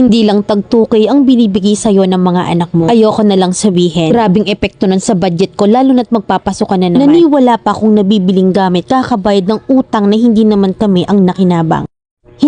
Hindi lang tagtukay ang binibigay sa'yo ng mga anak mo. Ayoko na lang sabihin. Grabing epekto nun sa budget ko lalo na't magpapasok na naman. Naniwala pa akong nabibiling gamit kakabayad ng utang na hindi naman kami ang nakinabang.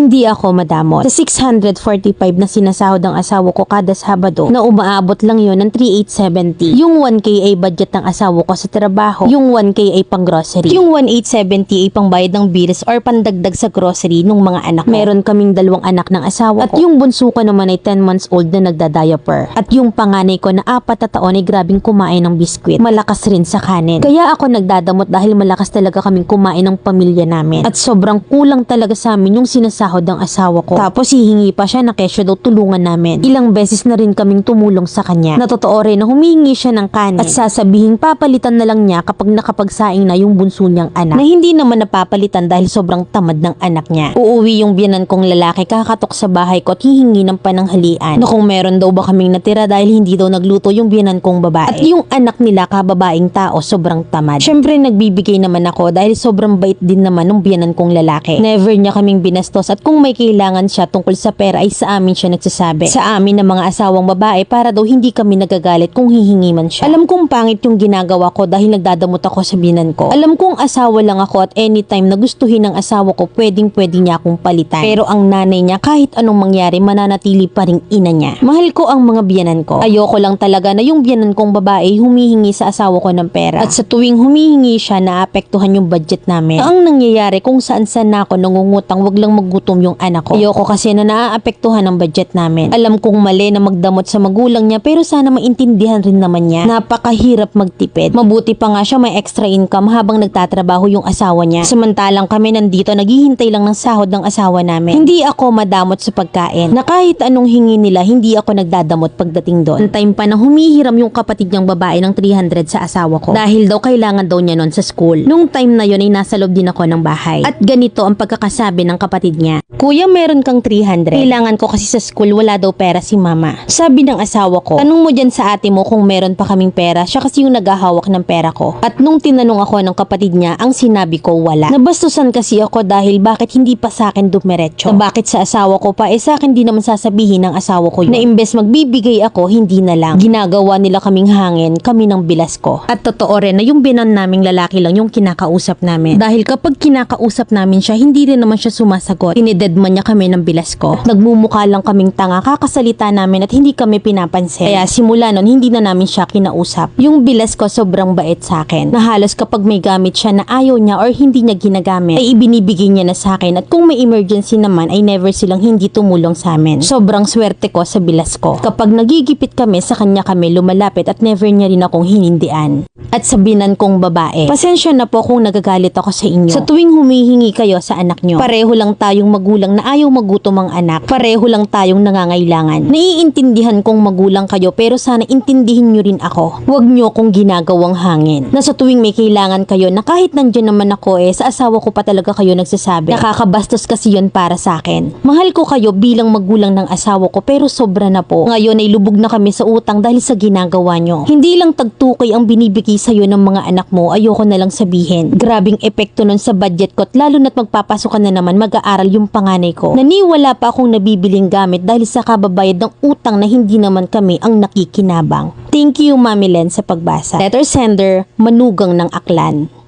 Hindi ako madamot. Sa 645 na sinasahod ng asawa ko kada Sabado na umaabot lang yon ng 3870. Yung 1K ay budget ng asawa ko sa trabaho. Yung 1K ay pang grocery. Yung 1870 ay pang bayad ng bills or pandagdag sa grocery ng mga anak ko. Meron kaming dalawang anak ng asawa ko. At yung bunso ko naman ay 10 months old na nagda-diaper. At yung panganay ko na apat na taon ay grabing kumain ng biskwit. Malakas rin sa kanin. Kaya ako nagdadamot dahil malakas talaga kaming kumain ng pamilya namin. At sobrang kulang talaga sa amin yung sinasahod ng asawa ko. Tapos hihingi pa siya na kesyo daw tulungan namin. Ilang beses na rin kaming tumulong sa kanya. Na rin na humingi siya ng kanin. At sasabihin papalitan na lang niya kapag nakapagsaing na yung bunso niyang anak. Na hindi naman napapalitan dahil sobrang tamad ng anak niya. Uuwi yung biyanan kong lalaki kakatok sa bahay ko at hihingi ng pananghalian. Na kung meron daw ba kaming natira dahil hindi daw nagluto yung biyanan kong babae. At yung anak nila kababaing tao sobrang tamad. Syempre nagbibigay naman ako dahil sobrang bait din naman ng biyanan kong lalaki. Never niya kaming binastos at kung may kailangan siya tungkol sa pera ay sa amin siya nagsasabi. Sa amin ng mga asawang babae para daw hindi kami nagagalit kung hihingi man siya. Alam kong pangit yung ginagawa ko dahil nagdadamot ako sa binan ko. Alam kong asawa lang ako at anytime na gustuhin ng asawa ko pwedeng pwede niya akong palitan. Pero ang nanay niya kahit anong mangyari mananatili pa rin ina niya. Mahal ko ang mga biyanan ko. Ayoko lang talaga na yung biyanan kong babae humihingi sa asawa ko ng pera. At sa tuwing humihingi siya naapektuhan yung budget namin. Ang nangyayari kung saan saan na ako nangungutang wag lang maggutom yung anak ko. Ayoko kasi na naaapektuhan ang budget namin. Alam kong mali na magdamot sa magulang niya pero sana maintindihan rin naman niya. Napakahirap magtipid. Mabuti pa nga siya may extra income habang nagtatrabaho yung asawa niya. Samantalang kami nandito naghihintay lang ng sahod ng asawa namin. Hindi ako madamot sa pagkain. Na kahit anong hingi nila, hindi ako nagdadamot pagdating doon. Time pa na humihiram yung kapatid niyang babae ng 300 sa asawa ko. Dahil daw kailangan daw niya nun sa school. Nung time na yun ay nasa loob din ako ng bahay. At ganito ang pagkakasabi ng kapatid niya. Kuya, meron kang 300. Kailangan ko kasi sa school wala daw pera si mama. Sabi ng asawa ko, tanong mo dyan sa ate mo kung meron pa kaming pera. Siya kasi yung naghahawak ng pera ko. At nung tinanong ako ng kapatid niya, ang sinabi ko wala. Nabastusan kasi ako dahil bakit hindi pa sa akin dumiretso. Na bakit sa asawa ko pa, eh sa akin di naman sasabihin ng asawa ko yun. Na imbes magbibigay ako, hindi na lang. Ginagawa nila kaming hangin, kami ng bilas ko. At totoo rin na yung binan naming lalaki lang yung kinakausap namin. Dahil kapag kinakausap namin siya, hindi rin naman siya sumasagot. Inededman niya kami ng bilas ko. Nagmumukha lang kaming tanga, kakasalita namin at hindi kami pinapansin. Kaya simula nun, hindi na namin siya kinausap. Yung bilas ko sobrang bait sa akin. Na halos kapag may gamit siya na ayaw niya or hindi niya ginagamit, ay ibinibigay niya na sa akin. At kung may emergency naman, ay never silang hindi tumulong sa amin. Sobrang swerte ko sa bilas ko. Kapag nagigipit kami, sa kanya kami lumalapit at never niya rin akong hinindian. At sabinan kong babae, pasensya na po kung nagagalit ako sa inyo. Sa tuwing humihingi kayo sa anak nyo, pareho lang tayong magulang na ayaw magutom ang anak. Pareho lang tayong nangangailangan. Naiintindihan kong magulang kayo pero sana intindihin nyo rin ako. Huwag nyo kong ginagawang hangin. Na sa tuwing may kailangan kayo na kahit nandyan naman ako eh, sa asawa ko pa talaga kayo nagsasabi. Nakakabastos kasi yon para sa akin. Mahal ko kayo bilang magulang ng asawa ko pero sobra na po. Ngayon ay lubog na kami sa utang dahil sa ginagawa nyo. Hindi lang tagtukay ang binibigay sa'yo ng mga anak mo, ayoko na lang sabihin. Grabing epekto nun sa budget ko lalo na't magpapasok ka na naman mag-aaral yung panganay ko. Naniwala pa akong nabibiling gamit dahil sa kababayad ng utang na hindi naman kami ang nakikinabang. Thank you, Mami Len, sa pagbasa. Letter sender, Manugang ng Aklan.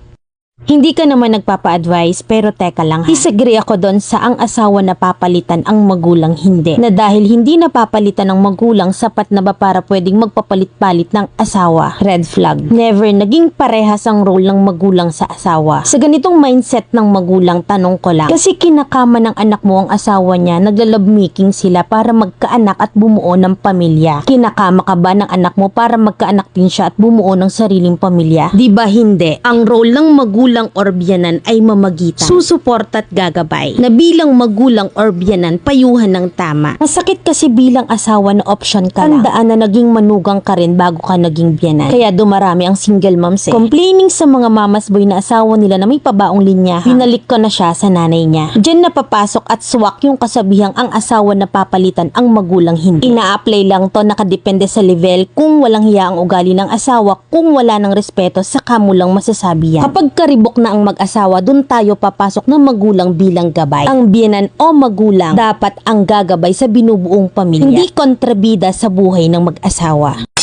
Hindi ka naman nagpapa-advise pero teka lang ha. Disagree ako doon sa ang asawa na papalitan ang magulang hindi. Na dahil hindi napapalitan ng magulang sapat na ba para pwedeng magpapalit-palit ng asawa? Red flag. Never naging parehas ang role ng magulang sa asawa. Sa ganitong mindset ng magulang, tanong ko lang. Kasi kinakama ng anak mo ang asawa niya, naglalove making sila para magkaanak at bumuo ng pamilya. Kinakama ka ba ng anak mo para magkaanak din siya at bumuo ng sariling pamilya? Di ba hindi? Ang role ng magulang or biyanan ay mamagitan, susuport at gagabay. Na bilang magulang or biyanan, payuhan ng tama. Masakit kasi bilang asawa na option ka lang. Tandaan na naging manugang ka rin bago ka naging biyanan. Kaya dumarami ang single moms eh. Complaining sa mga mamas boy na asawa nila na may pabaong linya. Binalik ko na siya sa nanay niya. Diyan napapasok at swak yung kasabihang ang asawa na papalitan ang magulang hindi. Ina-apply lang to nakadepende sa level kung walang hiya ang ugali ng asawa kung wala ng respeto sa mo lang masasabi yan. Kapag karibal sumubok na ang mag-asawa, dun tayo papasok ng magulang bilang gabay. Ang biyenan o magulang dapat ang gagabay sa binubuong pamilya, hindi kontrabida sa buhay ng mag-asawa.